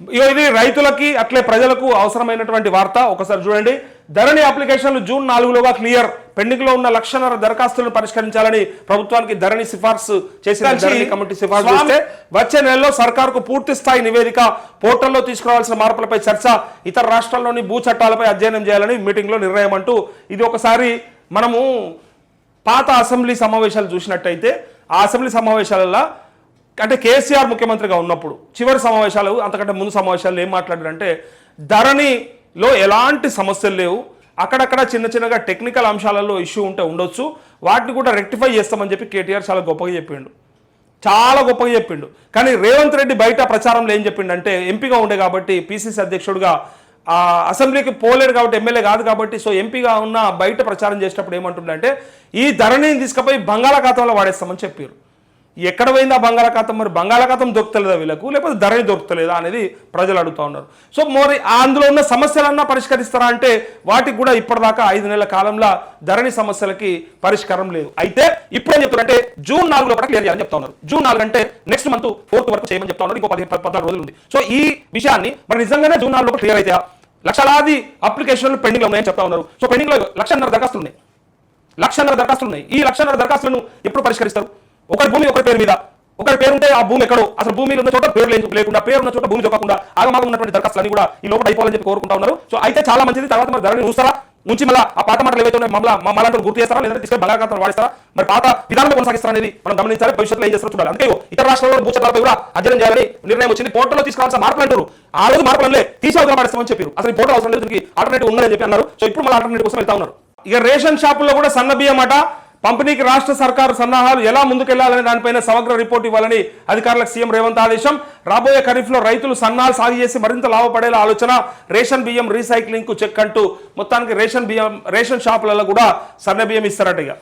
ఇది రైతులకి అట్లే ప్రజలకు అవసరమైనటువంటి వార్త. ఒకసారి చూడండి. ధరణి అప్లికేషన్లు జూన్ నాలుగులోగా క్లియర్. పెండింగ్లో ఉన్న లక్షన్నర దరఖాస్తులను పరిష్కరించాలని ప్రభుత్వానికి ధరణి సిఫార్సు చేసిన ధరణి కమిటీ సిఫార్సు చేస్తే వచ్చే నెలలో సర్కారుకు పూర్తి స్థాయి నివేదిక పోర్టల్లో తీసుకురావాల్సిన మార్పులపై చర్చ ఇతర రాష్ట్రాల్లోని భూ చట్టాలపై అధ్యయనం చేయాలని మీటింగ్లో నిర్ణయం అంటూ ఇది ఒకసారి మనము పాత అసెంబ్లీ సమావేశాలు చూసినట్టయితే ఆ అసెంబ్లీ సమావేశాలలో అంటే కేసీఆర్ ముఖ్యమంత్రిగా ఉన్నప్పుడు చివరి సమావేశాలు అంతకంటే ముందు సమావేశాలు ఏం మాట్లాడారంటే ధరణిలో ఎలాంటి సమస్యలు లేవు అక్కడక్కడ చిన్న చిన్నగా టెక్నికల్ అంశాలలో ఇష్యూ ఉంటే ఉండొచ్చు వాటిని కూడా రెక్టిఫై చేస్తామని చెప్పి కేటీఆర్ చాలా గొప్పగా చెప్పిండు. చాలా గొప్పగా చెప్పిండు. కానీ రేవంత్ రెడ్డి బయట ప్రచారంలో ఏం చెప్పిండంటే ఎంపీగా ఉండే కాబట్టి పీసీసీ అధ్యక్షుడిగా అసెంబ్లీకి పోలేడు కాబట్టి ఎమ్మెల్యే కాదు కాబట్టి సో ఎంపీగా ఉన్న బయట ప్రచారం చేసేటప్పుడు ఏమంటుండంటే ఈ ధరణిని తీసుకుపోయి బంగాళాఖాతంలో వాడేస్తామని చెప్పారు ఎక్కడ పోయిందా బంగాళాఖాతం? మరి బంగాళాఖాతం దొరుకుతలేదా వీళ్ళకు? లేకపోతే ధరని దొరుకుతలేదా అనేది ప్రజలు అడుగుతా ఉన్నారు. సో మరి ఆ అందులో ఉన్న సమస్యలన్నా పరిష్కరిస్తారా అంటే వాటికి కూడా ఇప్పటిదాకా ఐదు నెలల కాలంలో ధరణి సమస్యలకి పరిష్కారం లేదు. అయితే ఇప్పుడు ఏం చెప్తారంటే జూన్ నాలుగులో కూడా క్లియర్ చేయాలని చెప్తా ఉన్నారు. జూన్ నాలుగు అంటే నెక్స్ట్ మంత్ ఫోర్త్ వరకు చేయమని చెప్తా ఉన్నారు. ఇంకో పది పద్నాలుగు రోజులు ఉంది. సో ఈ విషయాన్ని మరి నిజంగానే జూన్ నాలుగులో క్లియర్ అయితే లక్షలాది అప్లికేషన్లు పెండింగ్లో ఉన్నాయని చెప్తా ఉన్నారు. సో పెండింగ్లో లక్షన్నర దరఖాస్తులు ఉన్నాయి. లక్షన్నర దరఖాస్తులు ఉన్నాయి. ఈ లక్షన్నర దరఖాస్తులను ఎప్పుడు పరిష్కరిస్తారు? ఒకరి భూమి ఒకరి పేరు మీద. ఒకరి పేరు ఉంటే ఆ భూమి ఎక్కడో. అసలు భూమి ఉన్న చోట పేరు లేదు లేకుండా పేరు ఉన్న చోట భూమి దొక్కకుండా ఆగమాగం ఉన్నటువంటి దరఖాస్తులు కూడా ఈ లోపల అయిపోవాలని చెప్పి కోరుకుంటా ఉన్నారు. సో అయితే చాలా మంచిది. తర్వాత మరి ధరని చూస్తారా? నుంచి మళ్ళీ ఆ పాత మాటలు ఏవైతే ఉన్నాయో మమ్మల్ని మమ్మల్ని గుర్తు చేస్తారా? లేదంటే తీసుకొని బంగాళాఖాతం వాడిస్తారా? మరి పాత విధానం కొనసాగిస్తారా అనేది మనం గమనించాలి. భవిష్యత్తులో ఏం చేస్తారో చూడాలి. అంతే ఇతర రాష్ట్రాల్లో భూచట్టాలపై కూడా అధ్యయనం చేయాలని నిర్ణయం వచ్చింది. పోర్టల్లో తీసుకురావాల్సిన మార్పులు అంటారు. ఆ రోజు మార్పులే తీసి చెప్పారు. అసలు ఈ పోర్టల్ అవసరం లేదు. దీనికి ఆల్టర్నేటివ్ ఉందని చెప్పి అన్నారు. సో ఇప్పుడు మళ్ళీ ఆల్టర్నేటివ్ కోసం వెళ్తా ఉన్నారు. ఇక రేషన్ షాపుల్లో కూడా సన్న బియ్యం అట. పంపిణీకి రాష్ట్ర సర్కారు సన్నాహాలు ఎలా ముందుకెళ్ళాలనే దానిపైన సమగ్ర రిపోర్ట్ ఇవ్వాలని అధికారులకు సీఎం రేవంత్ ఆదేశం. రాబోయే ఖరీఫ్లో రైతులు సన్నాలు సాగు చేసి మరింత లాభపడేలా ఆలోచన. రేషన్ బియ్యం రీసైక్లింగ్కు చెక్ అంటూ మొత్తానికి రేషన్ బియ్యం రేషన్ షాపులలో కూడా సన్న బియ్యం ఇస్తారట ఇక.